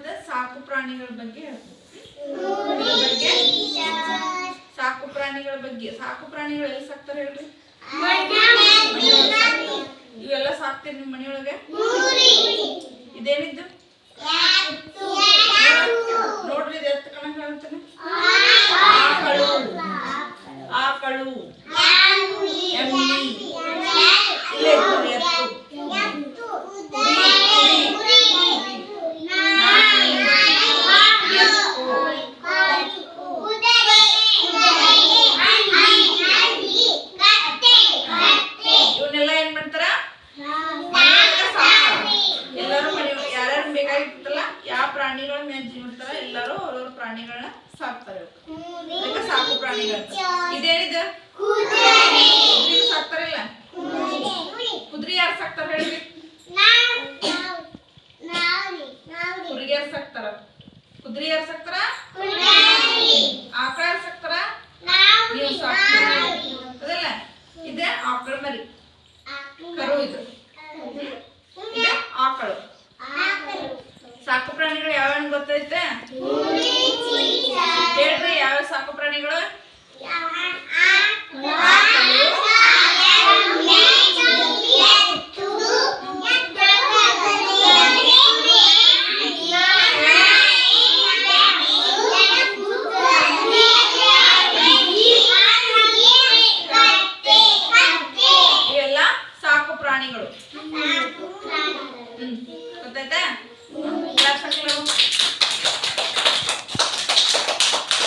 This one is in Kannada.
ಸಾಕು ಪ್ರಾಣಿಗಳ ಬಗ್ಗೆ ಸಾಕು ಪ್ರಾಣಿಗಳ ಬಗ್ಗೆ. ಸಾಕು ಪ್ರಾಣಿಗಳು ಎಲ್ಲಿ ಸಾಕ್ತಾರೆ ಹೇಳ್ರಿ. ಇವೆಲ್ಲ ಸಾಕ್ತೀರಿ ನಿಮ್ಮ ಮನೆಯೊಳಗೆ? ಇದೇನಿದ್ದು? ನೋಡ್ರಿ ಇದು ಎತ್ತ ಕಣಕ್ ಹೇಳ್ತಾನೆ ಆಕಳು. ಆಕಳು. ಎಮ್ಮಿ. ಪ್ರಾಣಿಗಳ ಜೀವಿಸ್ತಾರ ಎಲ್ಲರೂ ಅವ್ರವ್ರ ಪ್ರಾಣಿಗಳನ್ನ ಸಾಕ್ತಾರೆ ಅದಕ್ಕೆ ಸಾಕು ಪ್ರಾಣಿಗಳು. ಇದೇನಿದ? ಸಾಕ್ತಾರಿಲ್ಲ ಕುದುರೆ ಯಾರು ಸಾಕ್ತಾರ ಹೇಳ್ರಿ ಕುರಿಗೆ ಯಾರು ಸಾಕ್ತಾರ ಕುದುರೆ ಯಾರು ಸಾಕ್ತಾರ? ಆಕಳ ಯಾರು ಸಾಕ್ತಾರ? ನೀವು ಸಾಕ್ತೀರ ಇದೆ ಆಕಳ ಮರಿ. ಕರು. ಇದು ಆಕಳು. ಸಾಕು ಪ್ರಾಣಿಗಳು ಯಾವ ಗೊತ್ತೈತೆ? ಹೇಳ್ರಿ ಯಾವ ಸಾಕು ಪ್ರಾಣಿಗಳು? ಪ್ರಾಣಿಗಳು.